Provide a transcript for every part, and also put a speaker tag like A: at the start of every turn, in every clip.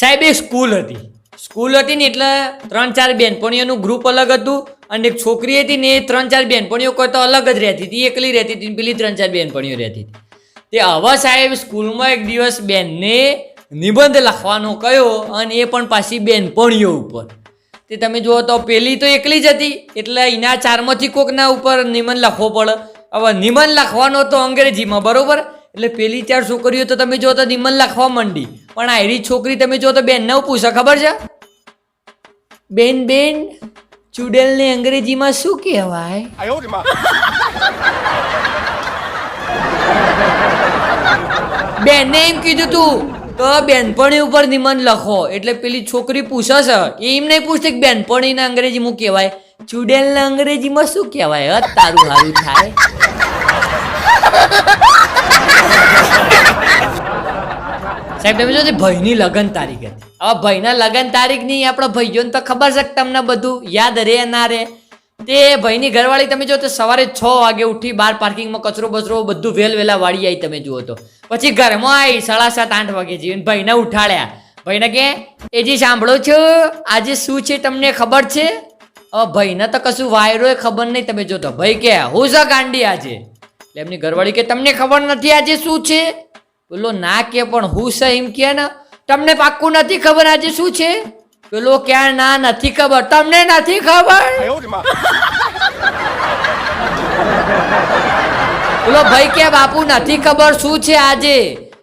A: સાહેબ, એ સ્કૂલ હતી. સ્કૂલ હતી ને એટલે ત્રણ ચાર બેનપણીઓનું ગ્રુપ અલગ હતું અને એક છોકરી હતી ને એ ત્રણ ચાર બેનપણીઓ કોઈ તો અલગ જ રહેતી હતી, એકલી રહેતી હતી પેલી ત્રણ ચાર બેનપણીઓ રહેતી હતી. તે હવે સાહેબ, સ્કૂલમાં એક દિવસ બેનને નિબંધ લખવાનો કયો અને એ પણ પાછી બેનપણીઓ ઉપર. તે તમે જુઓ તો પેલી તો એકલી જ હતી, એટલે એના ચારમાંથી કોકના ઉપર નિબંધ લખવો પડે. હવે નિબંધ લખવાનો તો અંગ્રેજીમાં, બરોબર? એટલે પેલી ચાર છોકરીઓ તો તમે જો તો નિમન લખવા માંડી. પણ આયરી છોકરી તમે જો તો બેન ન પૂછો ખબર છે? બેન બેન ચુડેલને અંગ્રેજીમાં શું કહેવાય? બેને એમ કીધું તું તો બેનપણી ઉપર નિમન લખો. એટલે પેલી છોકરી પૂછે છે એમ નહીં પૂછતી કે બેનપણીને અંગ્રેજીમાં કહેવાય? ચુડેલને અંગ્રેજીમાં શું કહેવાય? તારું હારું થાય. સાહેબ, તમે જો ભાઈની લગ્ન તારીખ હતી. હવે ભાઈના લગન નહીં આપણા ભાઈઓને તો ખબર છે તમને બધું યાદ રે ના રે. તે ભાઈની ઘરવાળી તમે જો તો સવારે છ વાગે ઉઠી બાર પાર્કિંગમાં કચરો બચરો બધું વેલ વેલા વાળી આવી તમે જુઓ તો. પછી ઘરમાં આવી સાડા સાત, આઠ વાગે જઈને ભાઈને ઉઠાડ્યા. ભાઈને કે, એજી સાંભળો છો, આજે શું છે તમને ખબર છે? હવે ભાઈને તો કશું વાયરો ખબર નહીં. તમે જોતો ભાઈ કે, હું છે ગાંડી આજે? એટલે એમની ઘરવાળી કે તમને ખબર નથી આજે શું છે? પેલો ના કે પણ હું છે એમ કે ને તમને પાક્કું નથી ખબર આજે શું છે? પેલો ક્યાં ના નથી ખબર. તમને નથી ખબર? પેલો ભાઈ કે બાપુ નથી ખબર શું છે આજે?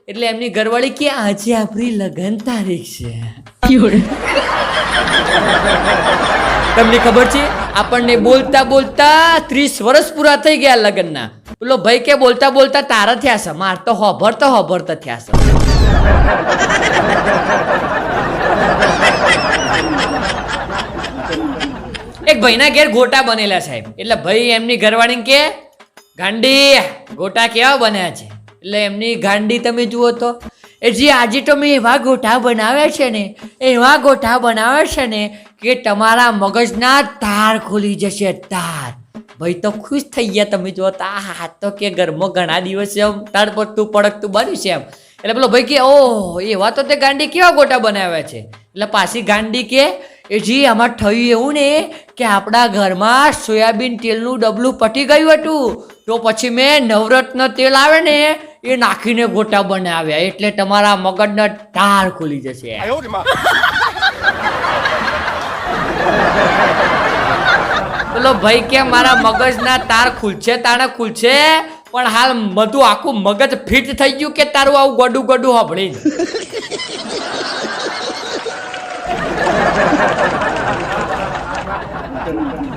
A: એટલે એમની ઘરવાળી કે આજે આપણી લગ્ન તારીખ છે. તમને ખબર છે? આપણને બોલતા બોલતા ત્રીસ વર્ષ પૂરા થઈ ગયા લગ્નના. પેલો ભાઈ કે બોલતા બોલતા તારા થયા છે? માર તો હોભરતા હોભરતા થયા છે. એક ભાઈના ઘેર ગોટા બનેલા સાહેબ. એટલે ભાઈ એમની ઘરવાળીને કે, ગાંડી, ગોટા કેવા બન્યા છે? એટલે એમની, ગાંડી તમે જુઓ તો, એ જે આજે તો મેં એવા ગોઠા બનાવ્યા છે ને, એવા ગોઠા બનાવ્યા છે ને કે તમારા મગજના તાર ખુલી જશે, તાર. ભાઈ તો ખુશ થઈ ગયા તમે જોતા આ હાથ તો કે ઘરમાં ઘણા દિવસે આમ તડપડતું પડકતું બન્યું છે એમ. એટલે પેલો ભાઈ કે, ઓહ એવા તો તે ગાંડી કેવા ગોટા બનાવ્યા છે? એટલે પાછી ગાંડી કે, એ જી, આમાં થયું એવું ને કે આપણા ઘરમાં સોયાબીન તેલનું ડબલું પટી ગયું હતું. તો પછી મેં નવરત્ન તેલ આવે ને એ નાખીને ગોટા બનાવ્યા. એટલે તમારા મગજનો ટાર ખુલી જશે. પેલો ભાઈ કે મારા મગજના તાર ખુલશે, તાણે ખુલશે, પણ હાલ બધું આખું મગજ ફિટ થઈ ગયું કે તારું આવું ગડું ગડું હભળી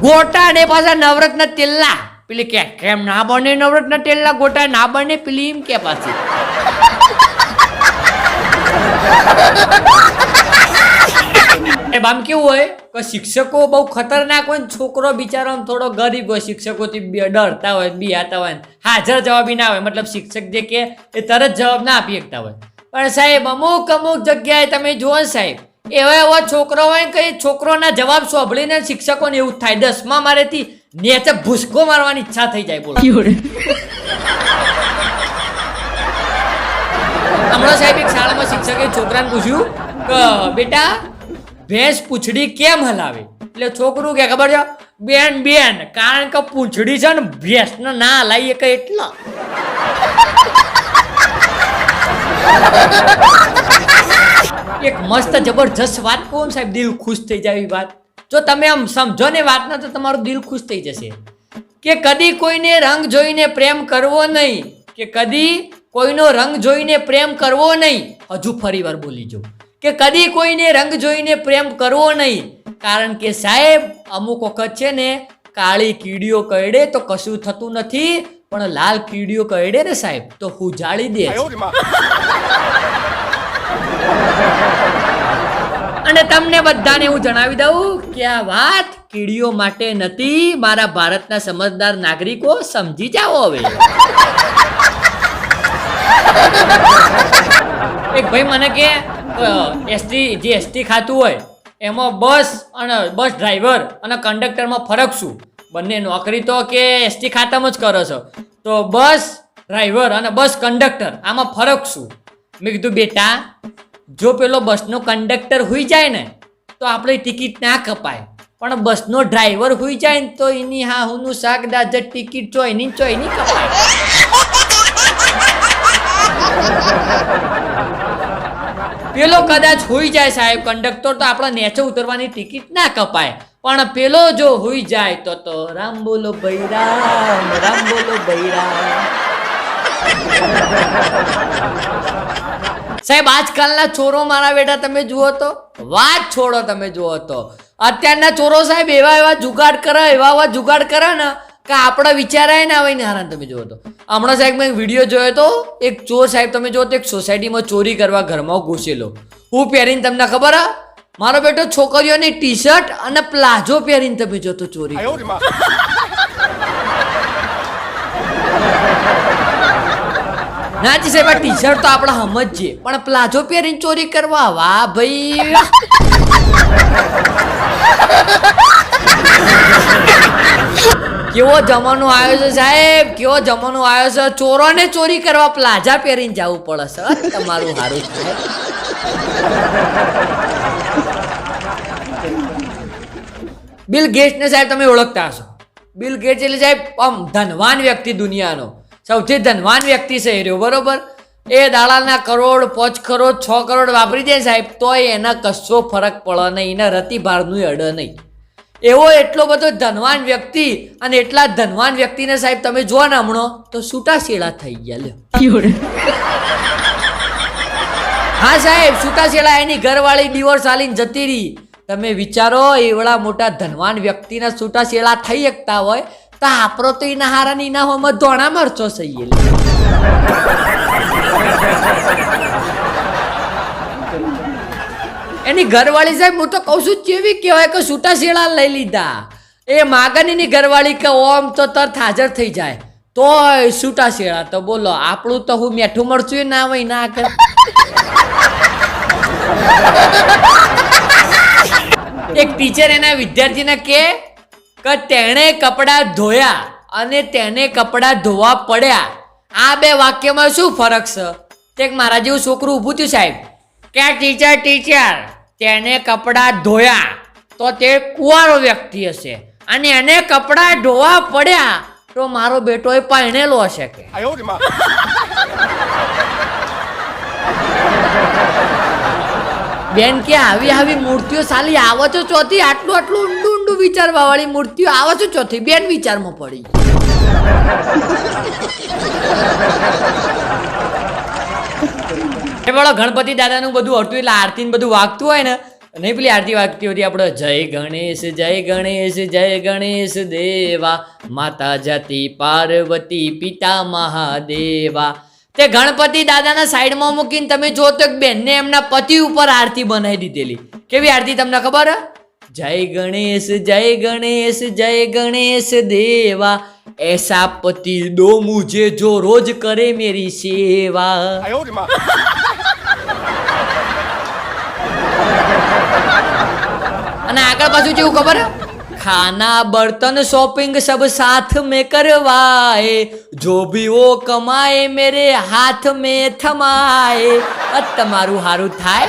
A: ગોટા ને પાછા નવરત્ન તેલના. પેલી કે, કેમ ના બને નવરત્ન તેલના ગોટા ના બને પેલી એમ કે પાછી. એ બામ કેવું હોય કે શિક્ષકો બહુ ખતરનાક હોય ને છોકરો બિચારો આમ થોડો ગરીબ હોય શિક્ષકોથી ડરતા હોય બિયાતા હોય ને. હાજર જવાબી ના હોય મતલબ શિક્ષક જે કે એ તરત જવાબ ના આપી શકતા હોય. પણ સાહેબ અમુક અમુક જગ્યાએ તમે જુઓ ને સાહેબ એવા એવા છોકરો હોય કે છોકરોના જવાબ સાંભળીને શિક્ષકોને એવું થાય. દસમા મારેથી નેચે ભૂસકો મારવાની ઈચ્છા થઈ જાય બોલો. હમણાં સાહેબ એક શાળામાં શિક્ષકે છોકરાને પૂછ્યું કે બેટા ભેંસ પૂંછડી કેમ હલાવે? એટલે છોકરું કે, ખબર છે? બેન બેન, કારણ કે પૂંછડી છે ને, ભેંસને ના હલાવીએ કે એટલા? એક મસ્ત જબરજસ્ત વાત કહું સાહેબ, દિલ ખુશ થઈ જાય વાત. જો તમે આમ સમજો ને વાતના, તો તમારું દિલ ખુશ થઈ જશે. કે કદી કોઈને રંગ જોઈને પ્રેમ કરવો નહીં, કે કદી કોઈનો રંગ જોઈને પ્રેમ કરવો નહીં, હજુ ફરી વાર બોલી જો કે કદી કોઈને રંગ જોઈને પ્રેમ કરવો નહીં. કારણ કે સાહેબ અમુક વખત છે ને કાળી કીડીઓ કરડે તો કશું થતું નથી પણ લાલ કીડીઓ કરડે ને સાહેબ તો
B: હું જાળી દે
A: અને તમને બધાને હું જણાવી દઉં કે આ વાત કીડીઓ માટે નથી મારા ભારતના સમજદાર નાગરિકો સમજી જાઓ હવે. એક ભાઈ મને કે એસટી, જે એસટી ખાતું હોય, એમાં બસ અને બસ ડ્રાઈવર અને કંડક્ટરમાં ફરક શું? બંને નોકરી તો કે એસટી ખાતામાં જ કરો છો. તો બસ ડ્રાઈવર અને બસ કંડક્ટર, આમાં ફરક શું? મેં કીધું, બેટા, જો પેલો બસનો કંડક્ટર હોઈ જાય ને, તો આપણે ટિકિટ ના કપાય. પણ બસનો ડ્રાઈવર હોઈ જાય ને, તો એની હા હુંનું શાક દાજર ટિકિટ છો એની ચોય એની કપાય. પેલો કદાચ હોઈ જાય સાહેબ કંડક્ટર તો આપણા નેચે ઉતરવાની ટિકિટ ના કપાય. પણ પેલો જો હોઈ જાય તો તો રામ બોલો ભાઈ રામ બોલો ભાઈ સાહેબ, આજકાલના ચોરો મારા બેટા તમે જુઓ તો, વાત છોડો તમે જુઓ તો. અત્યારના ચોરો સાહેબ એવા એવા જુગાડ કરે એવા એવા જુગાડ કરે ને કે આપણા વિચારાય ના આવે ને હારાન તમે જોવો તો. હમણાં સાહેબ મેં વીડિયો જોયો તો એક ચોર સાહેબ તમે જોવો તો એક સોસાયટીમાં ચોરી કરવા ઘરમાં ઘૂસેલો. હું પહેરીને તમને ખબર હા? મારો બેટો છોકરીઓની ટી શર્ટ અને પ્લાઝો પહેરીને તમે જોતો ચોરી નાચી સાહેબ આ ટી શર્ટ તો આપણે સમજીએ પણ પ્લાઝો પહેરીને ચોરી કરવા વાહ ભાઈ. કેવો જમાનો આવ્યો છે સાહેબ? કેવો જમાનો આવ્યો છે? ચોરોને ચોરી કરવા પ્લાઝા પહેરીને જવું પડે છે તમારું સારું થાય બિલ ગેટ્સને સાહેબ તમે ઓળખતા હશો. બિલ ગેટ્સ એટલે સાહેબ આમ ધનવાન વ્યક્તિ દુનિયાનો. સૌથી ધનવાન વ્યક્તિ છે એ બરોબર? એ દાડાના કરોડ, પાંચ કરોડ, છ કરોડ વાપરી દે સાહેબ, તોય એના કશો ફરક પડે નહીં, એના રતિભારનું અડે નહીં. એવો એટલો બધો ધનવાન વ્યક્તિ અને એટલા ધનવાન વ્યક્તિને સાહેબ તમે જોવા ને હમણો તો છૂટા શેડા થઈ ગયા લ્યો. હા સાહેબ છૂટાછેડા એની ઘરવાળી ડિવોર્સ આલીને જતી રહી. તમે વિચારો એવડા મોટા ધનવાન વ્યક્તિના છૂટાછેડા થઈ શકતા હોય તો આપણો તો એના હારા ની ના હોમાં ધોણા મરચો સહીએ એની ઘરવાળી સાહેબ, હું તો કહું છું, કેવી કહેવાય કે છૂટાછેડા લઈ લીધા. એ માગણીની ઘરવાળી કે ઓમ તો તરત હાજર થઈ જાય. તોય છૂટાછેડા તો બોલો, આપણું તો હું મેઠું મરચું ના હોય, ના કર. એક ટીચર એના વિદ્યાર્થીને કે કે તેણે કપડાં ધોયા અને તેને કપડાં ધોવા પડ્યા. આ બે વાક્યમાં શું ફરક છે? તે મારા જેવું છોકરું ઊભું થયું સાહેબ. કે ટીચર ટીચર તેને કપડાં ધોયા તો તે કુવારો વ્યક્તિ હશે. અને એને કપડા ધોવા પડ્યા તો મારો બેટો એ પહેણેલો હશે કે. બેન કે આવી આવી મૂર્તિઓ સાલી આવો છો ચોથી આટલું આટલું ઊંડું ઊંડું વિચારવા વાળી મૂર્તિઓ આવો છો ચોથી. બેન વિચારમાં પડી એ વાળો ગણપતિ દાદાનું બધું હતું એટલે આરતી બધું વાગતું હોય ને નહીં પેલી આરતી વાગતી હતી આપણે, જય ગણેશ જય ગણેશ જય ગણેશ દેવા, માતા જાતિ પાર્વતી પિતા મહાદેવા. તે ગણપતિ દાદાના સાઈડમાં મૂકીને તમે જો તો એક બેનને એમના પતિ ઉપર આરતી બનાવી દીધેલી. કેવી આરતી તમને ખબર? જય ગણેશ જય ગણેશ જય ગણેશ દેવા, એસા પતિ દો મુજે જો રોજ કરે મેરી સેવા. અને આગળ પાછું કેવું ખબર? ખાના બર્તન શોપિંગ સબ સાથ મેં કરવાએ જો ભી ઓ કમાય, મેરે હાથ મેં થમાય. તમારું હારું થાય?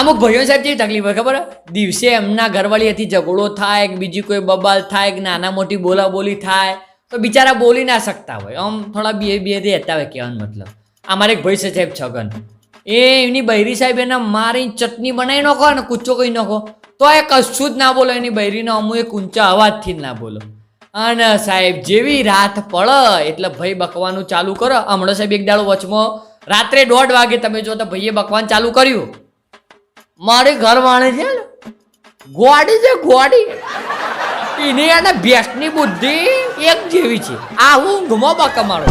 A: અમુક ભાઈઓ સાહેબ કેવી તકલીફ હોય ખબર? દિવસે એમના ઘરવાળી હતી ઝઘડો થાય બીજી કોઈ બબાલ થાય કે નાના મોટી બોલાબોલી થાય. તો બિચારા બોલી ના શકતા હોય. આમ થોડા બે બે રહેતા હોય કહેવાનો મતલબ. અમારે એક ભાઈ છે, સાહેબ છગન. એ એની બૈરી સાહેબ એને મારી ચટણી બનાવી નાખો ને કૂચો કહી નાખો. તો એ કશું જ ના બોલો, એની બૈરીનો અમુ એક ઊંચા અવાજથી જ ના બોલો. અને સાહેબ, જેવી રાત પડે, એટલે ભાઈ બકવાનું ચાલુ કરો. હમણાં સાહેબ એક દાડો વચમાં, રાત્રે દોઢ વાગે તમે જો તો ભાઈએ બકવાન ચાલુ કર્યું. મારી ઘરવાળી છે ગોડી છે ગોડી એની અને ભેંસની બુદ્ધિ એક જેવી છે. આ હું ઊંઘમાં બકા મારો.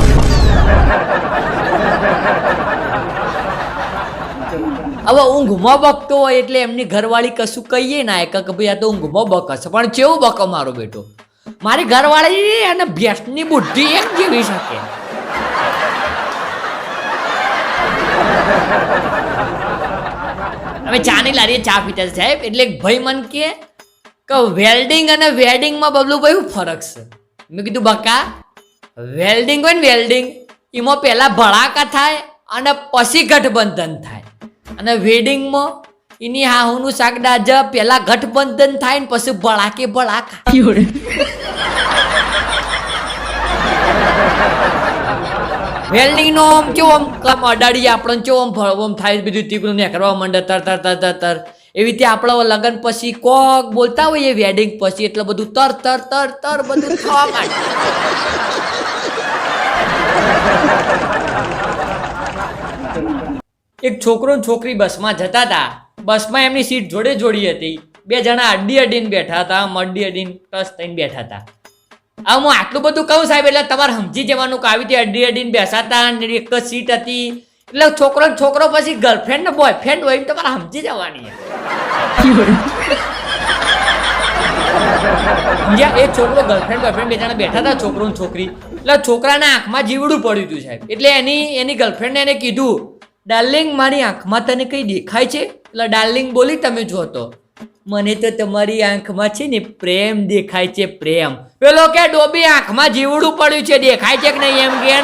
A: હવે ઊંઘમાં બકતો હોય એટલે એમની ઘરવાળી કશું કહીએ ના. એક કે ભાઈ આ તો ઊંઘમાં બકશે પણ કેવું બકો મારો બેટો? મારી ઘરવાળી અને ભેંસની બુદ્ધિ એક જેવી શકે. અમે ચાની લારીએ ચા પીતા સાહેબ. એટલે ભાઈ મન કે કે વેલ્ડિંગ અને વેડિંગમાં બબલુભાઈ શું ફરક છે. મેં કીધું બકા વેલ્ડિંગ હોય ને વેલ્ડિંગ એમાં પહેલા ભડાકા થાય અને પછી ગઠબંધન થાય. અને વેડિંગમાં એની હાહુનું શાક દાજ પહેલા ગઠબંધન થાય ને પછી ભડાકે ભડાકા. વેલ્ડિંગ નો આમ કેવો આમ કામ અડાડી આપણને કેવો આમ ભળવો થાય બીજું તીકડું ને કરવા માંડે તર તર તર તર તર. એવી રીતે આપણા લગ્ન પછી કોક બોલતા હોઈએ વેડિંગ પછી એટલે બધું તર તર તર તર બધું થવા માંડે. એક છોકરો ને છોકરી બસમાં જતા હતા. બસમાં એમની સીટ જોડે જોડી હતી. બે જણા અડ્ડી અડીને બેઠા હતા, આમ અડ્ડી અડીને ટસ થઈને બેઠા હતા. આ હું આટલું બધું કહું સાહેબ, એટલે તમારે સમજી જવાનું કે આવી રીતે અડી અડીને બેસાતા અને એક જ સીટ હતી. એટલે છોકરો છોકરો પછી ગર્લફ્રેન્ડ ને બોયફ્રેન્ડ હોય તમારે સમજી જવાની એ છોકરો ગર્લફ્રેન્ડ બોયફ્રેન્ડ બે જણા બેઠા હતા, છોકરો ને છોકરી. એટલે છોકરાના આંખમાં જીવડું પડ્યું હતું સાહેબ. એટલે એની એની ગર્લફ્રેન્ડને એને કીધું ડાર્લિંગ મારી આંખમાં તને કઈ દેખાય છે? એટલે ડાર્લિંગ બોલી, તમે જો તો. મને તો તમારી આંખમાં છે ને પ્રેમ દેખાય છે, પ્રેમ. પેલો કે, ડોબી, આંખમાં જીવડું પડ્યું છે, દેખાય છે કે નહીં? એમ કે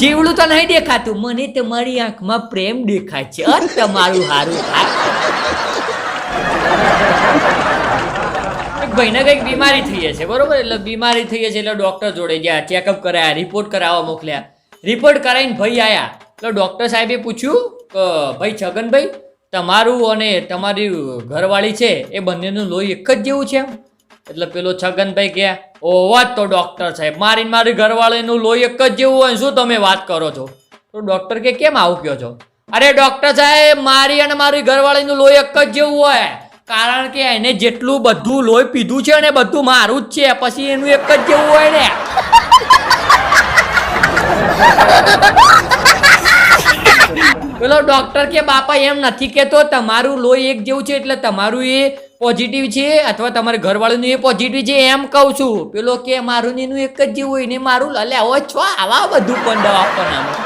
A: જીવડું તો નહીં દેખાતું. મને તમારી આંખમાં પ્રેમ દેખાય છે. અર તમારું હારું એક ભાઈને કંઈક બીમારી થઈ છે બરોબર? એટલે બીમારી થઈ છે એટલે ડૉક્ટર જોડે ગયા ચેકઅપ કરાયા રિપોર્ટ કરાવવા મોકલ્યા. રિપોર્ટ કરાવીને ભાઈ આયા. એટલે ડૉક્ટર સાહેબે પૂછ્યું કે, ભાઈ છગનભાઈ, તમારું અને તમારી ઘરવાળી છે, એ બંનેનું લોહી એક જ જેવું છે એટલે પેલો છગનભાઈ કે, ઓ, વાત તો ડૉક્ટર સાહેબ, મારી મારી ઘરવાળીનું લોહી એક જ જેવું હોય શું તમે વાત કરો છો? તો ડૉક્ટર કે, કેમ આવું કહો છો? અરે ડૉક્ટર સાહેબ, મારી અને મારી ઘરવાળીનું લોહી એક જ જેવું હોય, કારણ કે એને જેટલું બધું લોહી પીધું છે ને બધું મારું જ છે, પછી એનું એક જ જેવું હોય ને. પેલો ડોક્ટર કે, બાપા, એમ નથી કેતો, તમારું લોહી એક જેવું છે, એટલે તમારું એ પોઝિટિવ છે અથવા તમારા ઘરવાળાનું એ પોઝિટિવ છે એમ કહું છું. પેલો કે, મારું ને એનું એક જ જેવું હોય ને મારું લે આવો છો, આવા બધું પણ દવા આપવાના.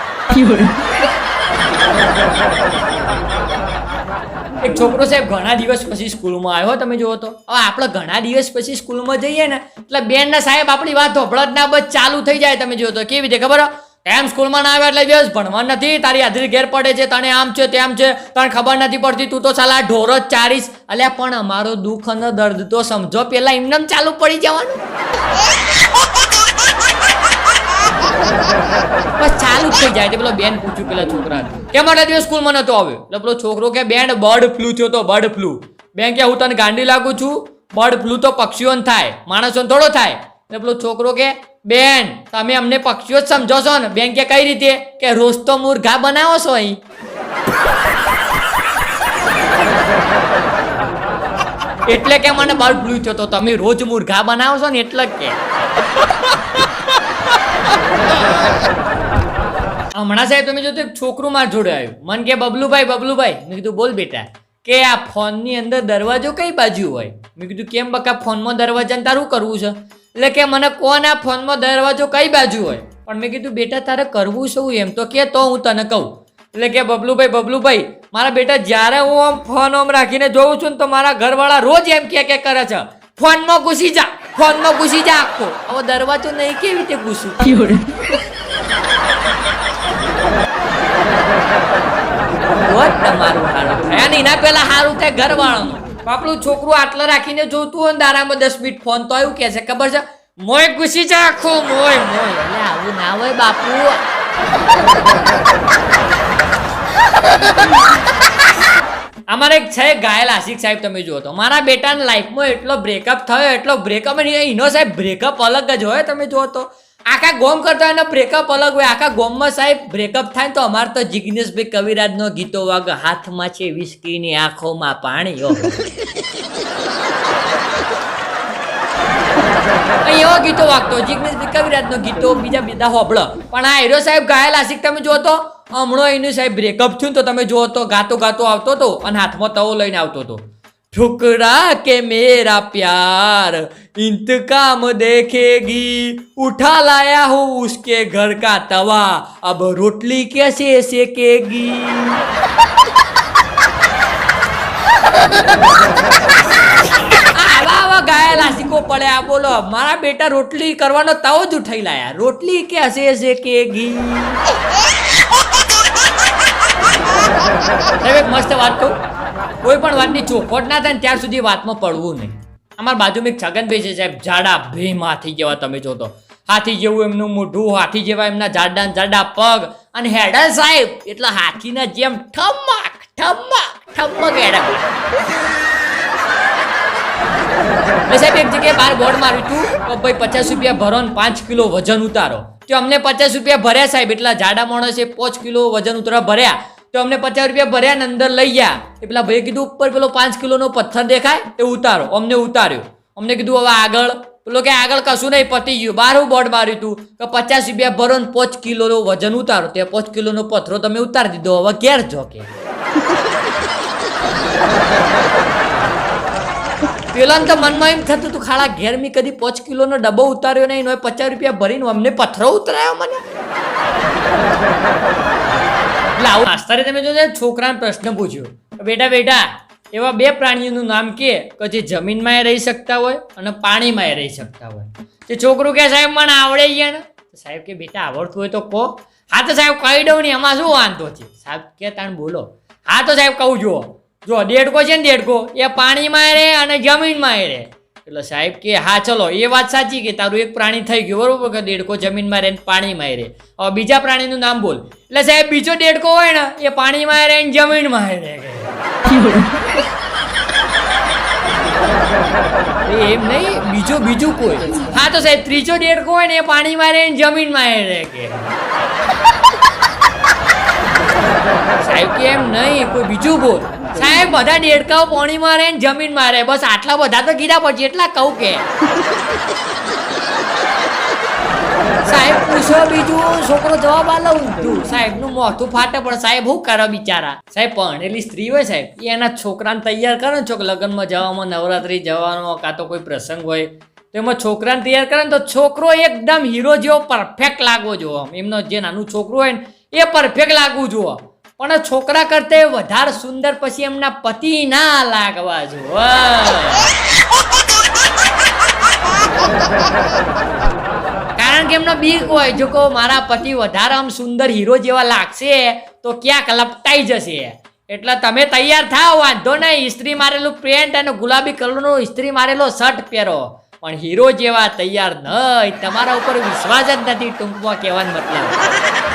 A: એક છોકરો સાહેબ ઘણા દિવસ પછી સ્કૂલમાં આવ્યો, તમે જુઓ તો. હવે આપણે ઘણા દિવસ પછી સ્કૂલમાં જઈએ ને, એટલે બેનના સાહેબ આપણી વાત જ ના બસ ચાલુ થઈ જાય, તમે જુઓ તો. કેવી રીતે ખબર? એમ સ્કૂલમાં ના આવે એટલે બસ ભણવા નથી. તારી હાજરી ઘેર પડે છે, તને આમ છે, તેમ છે, તને ખબર નથી પડતી. તું તો સાલા ઢોર જ ચારીશ અલ્યા, પણ અમારો દુઃખ અને દર્દ તો સમજો, પેલા એમને ચાલુ પડી જવાનું. બસ ચાલુ થઈ જાય તે પેલો બેન પૂછ્યું, પેલા છોકરા કેમ માટે દિવસ સ્કૂલમાં નતો આવ્યો? એટલે પેલો છોકરો કે, બેન, બર્ડ ફ્લૂ થયો તો બર્ડ ફ્લૂ. બેન કે, હું તને ગાંડી લાગુ છું. બર્ડ ફ્લૂ તો પક્ષીઓને થાય, માણસોને થોડો થાય. એટલે પેલો છોકરો કે બેન, તમે અમને પક્ષીઓ જ સમજો છો ને. બેન કે કઈ રીતે? કે રોજ તો મુર્ઘા બનાવો છો અહીં. એટલે કે મને બાર ફ્લુ થયો તો તમે રોજ મુર્ઘા બનાવો છો ને એટલે કે. હમણાં સાહેબ તમે જોતો એક છોકરું માર જોડે આવ્યું. મન કે, બબલુભાઈ બબલુભાઈ. મેં કીધું, બોલ બેટા, કે આ ફોનની અંદર દરવાજો કઈ બાજુ હોય? મેં કીધું, કેમ બકા ફોનમાં દરવાજાને તારું કરવું છે? એટલે કે મને કોના ફોનમાં દરવાજો કઈ બાજુ હોય? પણ મેં કીધું, બેટા, તારે કરવું શું એમ? તો કે, તો હું તને કહું. એટલે કે, બબલુભાઈ બબલુભાઈ, મારા બેટા, જ્યારે હું આમ ફોન આમ રાખીને જોઉં છું ને તો મારા ઘરવાળા રોજ એમ કે કે કરે છે, ફોનમાં ઘૂસી જા, ફોનમાં ઘૂસી જા આખો. હવે દરવાજો નહીં કેવી રીતે ઘૂસું? રોજ તમારું હારું. થાય એના પહેલા હારું થાય ઘરવાળાનું. આપણું છોકરું આટલા રાખીને જોતું હોય દારામાં દસ મિનિટ ફોન તો આવ્યું કે છે, ખબર છે? મોય ઘૂસી જા આખો મોય મોય એટલે આવું ના હોય બાપુ. અમારે એક છે ગાયલ આશિક સાહેબ, તમે જુઓ તો. મારા બેટાની લાઈફમાં એટલો બ્રેકઅપ થયો, એટલો બ્રેકઅપ એનો સાહેબ બ્રેકઅપ અલગ જ હોય, તમે જુઓ તો. આખા ગોમ કરતા એનો બ્રેકઅપ અલગ હોય. આખા ગોમમાં સાહેબ બ્રેકઅપ થાય તો અમારે તો જિગ્નેશભાઈ કવિરાજનો ગીતો વાગ, હાથમાં છે વિસ્કીની આંખોમાં પાણી. એવો ગીતો વાગતો. જિજ્ઞેશભાઈ કવિરાજનો ગીતો બીજા બધા હોબળો પણ આ હીરો સાહેબ ગાયેલ આશિક તમે જો તો. હમણાં એનું સાહેબ બ્રેકઅપ થયું તો તમે જો તો ગાતો ગાતો આવતો હતો અને હાથમાં તવો લઈને આવતો હતો ठुकरा के मेरा प्यार इंतकाम देखेगी उठा लाया हूँ उसके घर का तवा अब रोटली कैसे सेकेगी આવા આવા ગાયેલા સિક્કો પડ્યા બોલો મારા બેટા રોટલી કરવાનો તાવ જ ઉઠાઈ લાયા રોટલી કે હશે હશે કે ઘી સાહેબ એક મસ્ત વાત કહું કોઈ પણ વાતની ચોખવટ ના થાય ને ત્યાર સુધી વાતમાં પડવું નહીં. અમારા બાજુમાં એક છગનભાઈ છે સાહેબ જાડા ભીમ હાથી જેવા તમે જોતો હાથી જેવું એમનું મોઢું, હાથી જેવા એમના જાડા જાડા પગ અને હેડા સાહેબ, એટલા હાથીના જેમ ઠમક ઠમક ઠમક હેડા. સાહેબ, એક જગ્યાએ બાર બોર્ડ માર્યું હતું કે ભાઈ પચાસ રૂપિયા ભરો ને પાંચ કિલો વજન ઉતારો. તો અમને પચાસ રૂપિયા ભર્યા સાહેબ, એટલા જાડા માણસે પાંચ કિલો વજન ઉતારવા ભર્યા. તો અમને પચાસ રૂપિયા ભર્યા ને અંદર લઈ ગયા. એ પેલા ભાઈએ કીધું, ઉપર પેલો પાંચ કિલોનો પથ્થર દેખાય, એ ઉતારો. અમને ઉતાર્યો. અમને કીધું, હવે આગળ. પેલો કે, આગળ કશું નહીં, પતી ગયું. બારું બોર્ડ માર્યું હતું કે પચાસ રૂપિયા ભરો ને પાંચ કિલોનો વજન ઉતારો. તે પાંચ કિલોનો પથ્થરો તમે ઉતારી દીધો. હવે ઘેર જો કે. પેલાને તો મનમાં એમ થતું હતું ખાડા ઘેર મેં કદી પાંચ કિલોનો ડબ્બો ઉતાર્યો નહીં પચાસ રૂપિયા ભરીને અમને પથરો ઉતરાયો મને. એટલે આવું માસ્તરે તમે જોજો, છોકરાને પ્રશ્ન પૂછ્યો. બેટા બેટા, એવા બે પ્રાણીઓનું નામ કે કે જે જમીનમાં રહી શકતા હોય અને પાણીમાં રહી શકતા હોય. તે છોકરું કે સાહેબ, મને આવડે ગયા ને? સાહેબ કે, બેટા, આવડતું હોય તો કહો. હા તો સાહેબ, કહી દઉં ને, એમાં શું વાંધો છે? સાહેબ કે, તાણ બોલો. હા તો સાહેબ, કહું, જુઓ. જો દેડકો છે ને દેડકો, એ પાણીમાં રહે અને જમીનમાં રહે. એટલે સાહેબ કે, હા, ચલો, એ વાત સાચી કે તારું એક પ્રાણી થઈ ગયું, બરોબર? કે દેડકો જમીનમાં રહે પાણીમાં રહે હવે બીજા પ્રાણીનું નામ બોલ. એટલે સાહેબ, બીજો દેડકો હોય ને, એ પાણીમાં રહે ને જમીનમાં રહે. એમ નહીં, બીજો બીજું કોઈ. હા, તો સાહેબ, ત્રીજો દેડકો હોય ને, એ પાણીમાં રહે ને જમીનમાં રહે કે. સાહેબ, કે એમ નહીં, કોઈ બીજું બોલ. સાહેબ, બધા દેડકાઓ પોણી મારે ને જમીન મારે બસ આટલા બધા તો કીધા પછી એટલા કહું કે. સાહેબ, પૂછો બીજું, છોકરો જવાબ આલે ઊંધું સાહેબ, નું મોઢું ફાટે પણ સાહેબ શું કરે બિચારા? સાહેબ, ભણેલી સ્ત્રી હોય સાહેબ, એ એના છોકરાને તૈયાર કરે ને છોક લગ્નમાં જવામાં, નવરાત્રી જવાનો, કાં તો કોઈ પ્રસંગ હોય, તો એમાં છોકરાને તૈયાર કરે ને તો છોકરો એકદમ હીરો જેવો પરફેક્ટ લાગવો જોવો. એમનો જે નાનું છોકરું હોય ને, એ પરફેક્ટ લાગવું જુઓ પણ છોકરા કરતે વધારે સુંદર પછી એમના પતિ ના લાગવા જો કારણ કે એમનો બીક હોય, જો કહો મારા પતિ વધારે આમ સુંદર હીરો જેવા લાગશે, તો ક્યાંક લપટાઈ જશે. એટલે તમે તૈયાર થાઓ, વાંધો નહીં. ઇસ્ત્રી મારેલું પેન્ટ અને ગુલાબી કલરનો ઇસ્ત્રી મારેલો શર્ટ પહેરો. પણ હીરો જેવા તૈયાર નહીં. તમારા ઉપર વિશ્વાસ જ નથી ટૂંકમાં કહેવાનો મતલબ.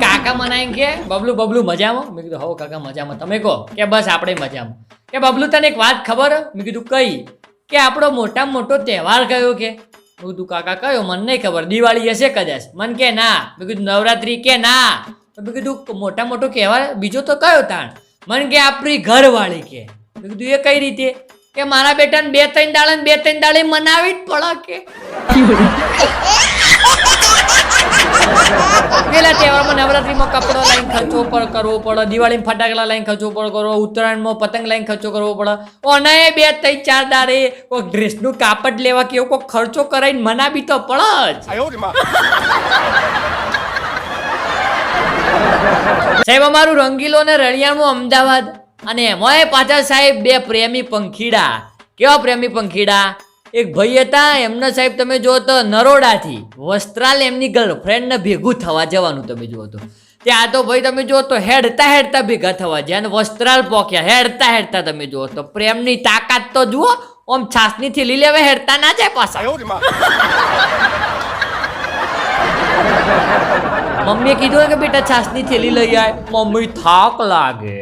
A: કાકા મને એમ કે, બબલું બબલું, મજામાં? મેં કીધું, હો, કાકા, મજામાં. તમે કહો, કે બસ આપણે મજામાં. કે બબલું, તને એક વાત ખબર? મેં કીધું, કઈ? કે આપણો મોટામાં મોટો તહેવાર કયો કે? મેં કીધું, કાકા, કયો? મને નહીં ખબર. દિવાળી હશે કદાચ. મન કે ના. મેં કીધું, નવરાત્રી કે ના. તો મેં કીધું મોટા મોટો તહેવાર? બીજો તો કયો તાણ? મન કે આપણી ઘરવાળી કે. મેં કીધું, એ કઈ રીતે? કે મારા બેટાને બે ત્રણ દાડે બે ત્રણ દાડે મનાવી જ પડે કે. પેલા તહેવારમાં નવરાત્રીમાં કપડો લાઈન ખર્ચો પર કરવો પડે દિવાળીમાં ફટાકડા લાઈન ખર્ચો પર કરવો ઉત્તરાયણમાં પતંગ લાઈન ખર્ચો કરવો પડે. અને બે ત્રણ ચાર દાડે કોઈક ડ્રેસનું કાપડ લેવા કે એવો કોઈક ખર્ચો કરાવીને મનાવી તો પડે જ. સાહેબ અમારું રંગીલો ને રળિયાણું અમદાવાદ અને એમાં પાછા સાહેબ બે પ્રેમી પંખીડા. કેવા પ્રેમી પંખીડા? એક ભાઈ હતા એમને સાહેબ તમે જુઓ તો નરોડાથી વસ્ત્રાલ એમની ગર્લફ્રેન્ડને ભેગું થવા જવાનું તમે જુઓ તો. ત્યાં તો ભાઈ તમે જુઓ તો હેડતા હેડતા ભેગા થવા જ્યાં વસ્ત્રાલ પોક્યા હેડતા હેડતા તમે જુઓ તો. પ્રેમની તાકાત તો જુઓ ઓમ છાસની થેલી લેવે હેડતા ના જાય પાછા. મમ્મીએ કીધું કે બેટા છાસની થેલી લઈ આવે મમ્મી થાક લાગે.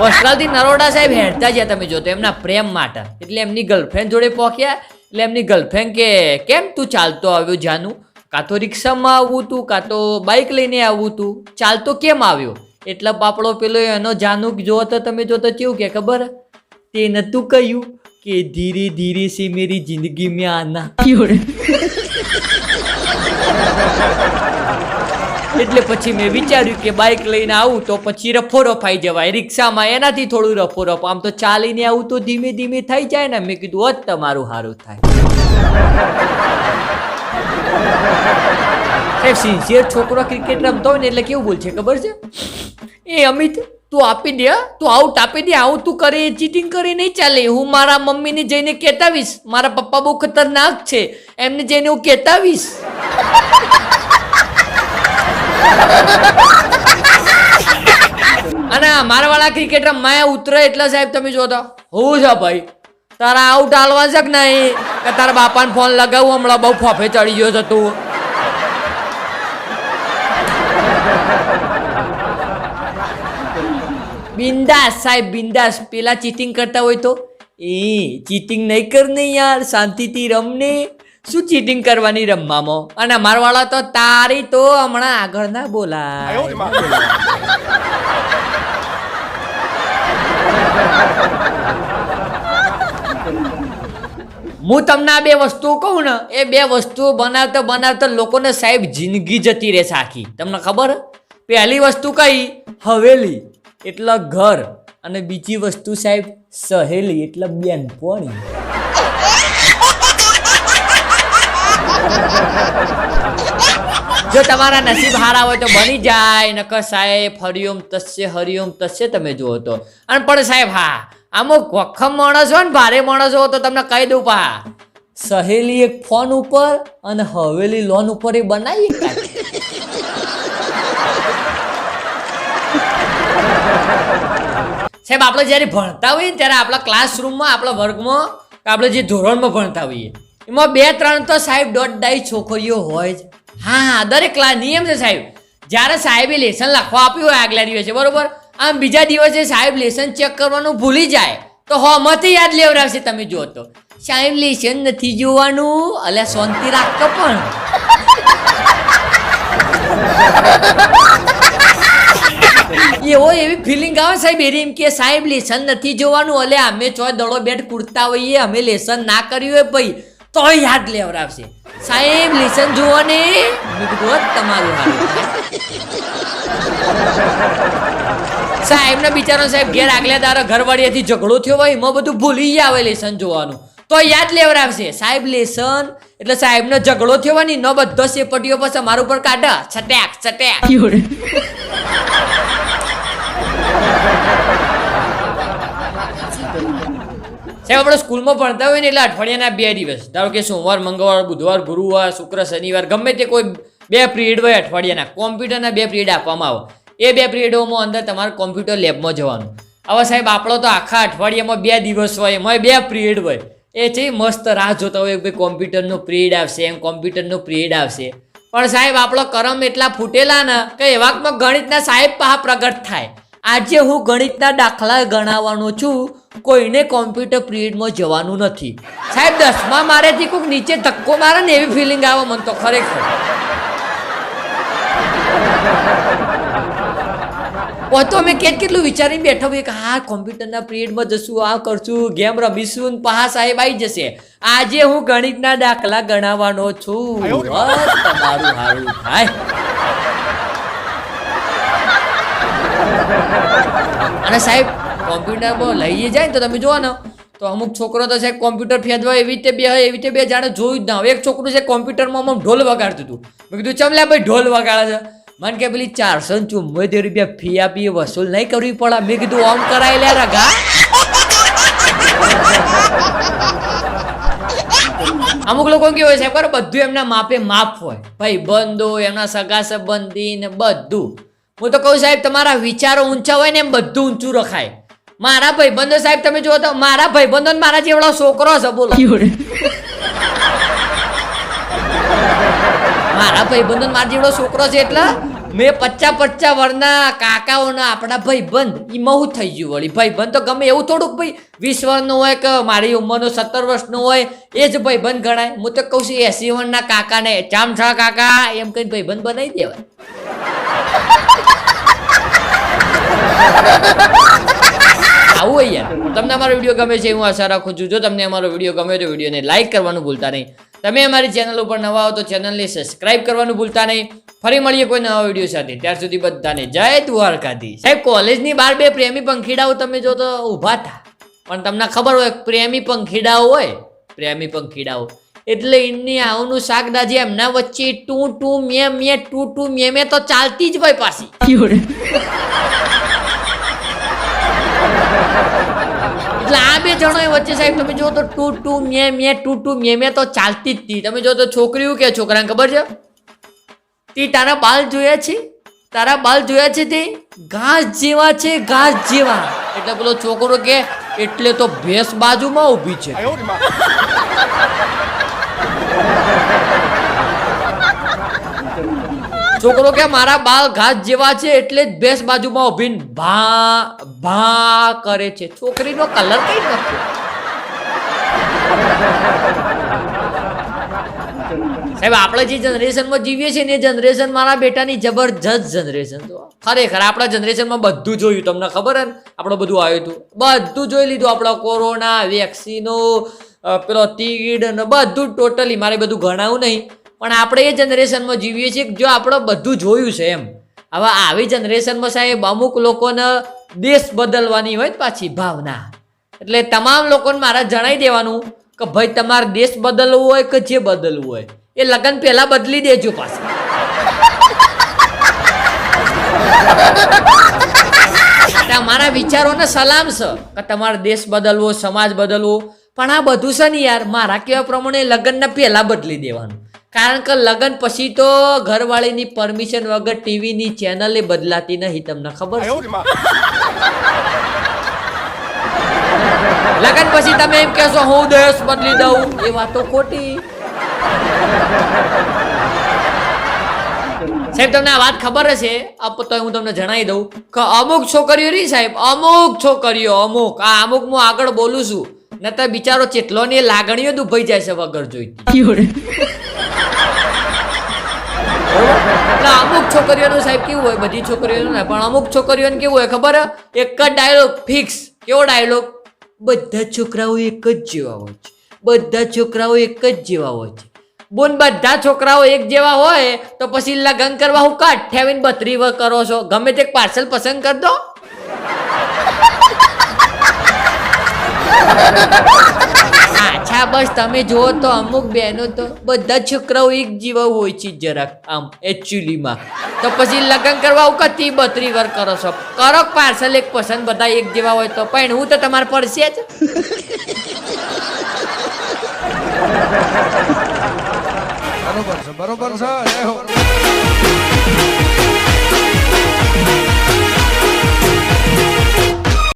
A: વસ્ત્રાલથી નરોડા સાહેબ હેડતા જ્યાં તમે જોતો એમના પ્રેમ માટે. એટલે એમની ગર્લફ્રેન્ડ જોડે પહોંચ્યા. એટલે એમની ગર્લફ્રેન્ડ કે, કેમ તું ચાલતો આવ્યો જાનું? કાં તો રિક્ષામાં આવવું તું, કાં તો બાઇક લઈને આવવું તું? ચાલતો કેમ આવ્યો? એટલે બાપડો પેલો એનો જાનું જોવો તો તમે જોતો કેવું કે ખબર? તે નતું કહ્યું કે ધીરે ધીરે સે મેરી જિંદગી મેં આના. એટલે પછી મેં વિચાર્યું કે બાઇક લઈને આવું તો પછી રફો રફાઈ જવાય. રિક્ષામાં એનાથી થોડું રફો આમ તો ચાલીને આવું તો ધીમે ધીમે થઈ જાય ને. મેં કીધું જ તમારું સારું થાય. એ સિન્સિયર છોકરો ક્રિકેટ રમતો હોય ને એટલે કેવું બોલ છે ખબર છે? એ અમિત, તું આપી દે? તું આઉટ આપી દે. આવું તું કરે ચીટિંગ કરી, નહીં ચાલે. હું મારા મમ્મીને જઈને કેતાવીશ મારા પપ્પા બહુ ખતરનાક છે. એમને જઈને હું કહેતાવીશ. અને મારા વાળા ક્રિકેટર મેં ઉતરે એટલે સાહેબ તમે જો તો. હું છે ભાઈ? તારા આઉટ હાલવા છે કે નહીં? કે તારા બાપાને ફોન લગાવું? હમણાં બહુ ફોફે ચડી ગયો છે તું. બિંદાસ સાહેબ, બિંદાસ. પેલા ચીટિંગ કરતા હોય તો? એ ચીટિંગ નહીં કરને યાર, શાંતિથી રમને શું ચીટિંગ કરવાની રમવામાં? અને મારવાળા તો તારી તો હમણાં આગળ ના બોલાય. હું તમને આ બે વસ્તુ કહું ને એ બે વસ્તુઓ બનાવતા બનાવતા લોકોને સાહેબ જિંદગી જતી રહેશે આખી. તમને ખબર? પહેલી વસ્તુ કઈ? હવેલી એટલે ઘર. અને બીજી વસ્તુ સાહેબ સહેલી એટલે બેનપણી. જો તમારા નસીબ હારા હોય તો બની જાય. નકર સાહેબ, હરિઓમ તસ્ય હરિઓમ તસ્ય તમે જુઓ તો. અને પણ સાહેબ, હા, અમુક વખમ માણસ હોય ને, ભારે માણસ હોય તો તમને કહી દઉં, પા, સહેલી એક ફોન ઉપર અને હવેલી લોન ઉપર એ બનાવી સાહેબ, આપણે જ્યારે ભણતા હોઈએ ત્યારે આપણા ક્લાસરૂમમાં આપણા વર્ગમાં, આપણે જે ધોરણમાં ભણતા હોઈએ એમાં બે, ત્રણ તો સાહેબ દોઢ ડાઈ છોકરીઓ હોય જ. હા હા, દરેક ક્લાસ નિયમ છે સાહેબ. જ્યારે સાહેબે લેસન લખવા આપ્યું હોય આગલા દિવસે, બરોબર? આમ બીજા દિવસે સાહેબ લેસન ચેક કરવાનું ભૂલી જાય. તો હોમાંથી યાદ લેવડાવશે તમે જો તો. સાહેબ લેસન નથી જોવાનું, અલ્યા શાંતિ રાખતો પણ. એવો એવી ફિલિંગ આવે સાહેબ એરી એમ કે સાહેબ લેસન નથી જોવાનું અલે અમે ચોય દડો બેટ કૂડતા હોઈએ, અમે લેસન ના કર્યું હોય ભાઈ. તો યાદ લેવડાવશે. સાહેબ લેસન જુઓ ને. કીધું તમારું હાલ સાહેબ ને બિચારો સાહેબ ઘેર આગલા દારા ઘરવાળીએથી ઝઘડો થયો હોય, એમાં બધું ભૂલી ગયા હોય લેસન જોવાનું. તો યાદ લેવડાવશે. સાહેબ લેસન એટલે સાહેબનો ઝઘડો થયો હોય ને નો બધો સેપટીઓ પછી મારું ઉપર કાઢા. છટેક છટેક. સાહેબ, આપણે સ્કૂલમાં ભણતા હોય ને એટલે અઠવાડિયાના બે દિવસ. ધારો કે સોમવાર, મંગળવાર, બુધવાર, ગુરુવાર, શુક્ર, શનિવાર, ગમે તે કોઈ બે પિરિયડ હોય અઠવાડિયાના. કોમ્પ્યુટરના બે પિરિયડ આપવામાં આવે. એ બે પિરિયડોમાં અંદર તમારે કોમ્પ્યુટર લેબમાં જવાનું. હવે સાહેબ, આપણો તો આખા અઠવાડિયામાં બે દિવસ હોય એમાં બે પિરિયડ હોય. એ છે, મસ્ત રાહ જોતા હોય ભાઈ કોમ્પ્યુટરનો પિરિયડ આવશે, એમ કોમ્પ્યુટરનો પિરિયડ આવશે. પણ સાહેબ, આપણો કરમ એટલા ફૂટેલા ને કે એવાકમાં ગણિતના સાહેબ પા પ્રગટ થાય. આજે હું ગણિતના દાખલા ગણાવવાનો છું. કોઈને કોમ્પ્યુટર પિરિયડમાં જવાનું નથી. સાહેબ દસમા મારેથી કોઈક નીચે ધક્કો મારે ને એવી ફિલિંગ આવે મને તો ખરેખર. ઓ તો અમે કેટ કેટલું વિચારીને બેઠો કે હા કોમ્પ્યુટરના પિરિયડમાં જશું આ કરશું ગેમ રમીશું ને પહા સાહેબ આવી જશે. આજે હું ગણિતના દાખલા ગણાવવાનો છું. તમારું સારું થાય. અને સાહેબ કોમ્પ્યુટર લઈ જાય ને તો તમે જુઓ ને તો અમુક છોકરો તો સાહેબ કોમ્પ્યુટર ફેદવા એવી રીતે બે એવી રીતે બે જાણે જોયું જ ના હોય. એક છોકરું છે કોમ્પ્યુટરમાં અમુક ઢોલ વગાડતું હતું. મેં કીધું, ચમ લે ભાઈ, ઢોલ વગાડે છે? મને કે, પેલી ચારસો ને ચુમ્મોતેર રૂપિયા ફી આપી વસૂલ નહીં કરવી પડે. મેં કીધું આમ કરાય લે રગા અમુક લોકો કેવું હોય સાહેબ બધું એમના માપે માપ હોય. ભાઈ બંધો એમના સગા સંબંધી ને બધું. હું તો કહું સાહેબ તમારા વિચારો ઊંચા હોય ને એમ બધું ઊંચું રખાય. મારા ભાઈબંધો સાહેબ તમે જુઓ તો મારા ભાઈબંધો ને મારા જેવડો છોકરો છે બોલો. મારા ભાઈબંધો મારા જેવડો છોકરો છે એટલે મેં પચ્ચા પચ્ચા વર્ણના કાકાઓના આપણા ભાઈબંધ એ મહુ થઈ ગયું વળી. ભાઈબંધ તો ગમે એવું થોડુંક ભાઈ વીસ વર્ષનો હોય કે મારી ઉંમરનો સત્તર વર્ષનો હોય એ જ ભાઈબંધ ગણાય. હું તો કહું છું એસી વર્ષના કાકાને ચામછા કાકા એમ કઈ ભાઈબંધ બનાવી દેવાય. આવું હોય યાર. તમને અમારો વીડિયો ગમે છે હું આશા રાખું છું. જો તમને અમારો વીડિયો ગમે તો વિડીયોને લાઇક કરવાનું ભૂલતા નહીં. તમે અમારી ચેનલ ઉપર નવા હો તો ચેનલને સબસ્ક્રાઇબ કરવાનું ભૂલતા નહીં. ફરી મળીએ કોઈ નવા વીડિયો સાથે. ત્યાર સુધી બધાને જય દ્વારકાધીશ. સાહેબ કોલેજની બહાર બે પ્રેમી પંખીડાઓ તમે જો તો ઊભા હતા પણ તમને ખબર હોય, પ્રેમી પંખીડાઓ હોય. પ્રેમી પંખીડાઓ. એટલે એમની આવનું શાકભાજી એમના વચ્ચે ટુ ટુ મે મે ટુ ટુ મે મે તો ચાલતી જ હોય પાછી. એટલે આ બે જણો વચ્ચે સાહેબ, તમે જો તો ટુ ટુ મે મે ટુ ટુ મે મે તો ચાલતી જ હતી. તમે જો તો છોકરીઓ કે છોકરાને ખબર છે? તે તારા બાલ જોયા છે? તારા બાલ જોયા છે તે? ઘાસ જેવા છે, ઘાસ જેવા. એટલે પેલો છોકરો કે, એટલે તો ભેંસ બાજુમાં ઊભી છે. છોકરો કે મારા બાલ ઘાસ જેવા છે એટલે જ ભેંસ બાજુમાં ઊભી ભા ભા કરે છે. છોકરીનો કલર કઈ નથી. સાહેબ, આપણે જે જનરેશનમાં જીવીએ છીએ ને એ જનરેશન મારા બેટાની જબરજસ્ત જનરેશન તો ખરેખર આપણા જનરેશનમાં બધું જોયું, તમને ખબર હે આપણે બધું આવ્યું હતું. બધું જોઈ લીધું આપણા કોરોના વેક્સિનો પેલો તીડ ને બધું ટોટલી મારે બધું ગણાવું નહીં. પણ આપણે એ જનરેશનમાં જીવીએ છીએ જો આપણે બધું જોયું છે એમ. હવે આવી જનરેશનમાં સાહેબ અમુક લોકોને દેશ બદલવાની હોય પાછી ભાવના. એટલે તમામ લોકોને મારા જણાવી દેવાનું કે ભાઈ તમારે દેશ બદલવું હોય કે જે બદલવું હોય, એ લગ્ન પહેલા બદલી દેજો પાછા. તમારા વિચારોને સલામ છે કે તમારો દેશ બદલવો, સમાજ બદલવો. પણ આ બધું છે ને યાર, મારા કહેવા પ્રમાણે લગ્નને પહેલા બદલી દેવાનું. કારણ કે લગ્ન પછી તો ઘરવાળીની પરમિશન વગર ટીવીની ચેનલ એ બદલાતી નહીં તમને ખબર છે? લગન પછી તમે એમ કહેશો હું દેશ બદલી દઉં. એ વાતો ખોટી. સાહેબ તમને આ વાત ખબર હશે આપ તો હું તમને જણાવી દઉં કે અમુક છોકરીઓ રહી સાહેબ અમુક છોકરીઓ અમુક આ અમુક હું આગળ બોલું છું. નતર બિચારો ચેટલો ને લાગણીઓ દુભાઈ જાય છે વગર જોઈતી. એટલે અમુક છોકરીઓનું સાહેબ કેવું હોય બધી છોકરીઓનું ના પણ અમુક છોકરીઓને કેવું હોય ખબર? એક જ ડાયલોગ ફિક્સ કેવો ડાયલોગ બધા છોકરાઓ એક જ જેવા હોય છે. બધા છોકરાઓ એક જ જેવા હોય છે. બોન બધા છોકરાઓ એક જેવા હોય તો પછી લગ્ન કરવા હું કા બત્રી કરો છો. ગમે તે પાર્સલ પસંદ કરી દો. અચ્છા, બસ તમે જુઓ તો અમુક બહેનો તો બધા છોકરાઓ એક જેવા હોય છે જરાક. આમ એકચ્યુઅલીમાં તો પછી લગ્ન કરવા કતી બત્રી વર કરો છો? કરો પાર્સલ એક પસંદ બધા એક જેવા હોય તો? પણ હું તો તમારે પડશે જ.
B: બરોબર છે બરોબર છે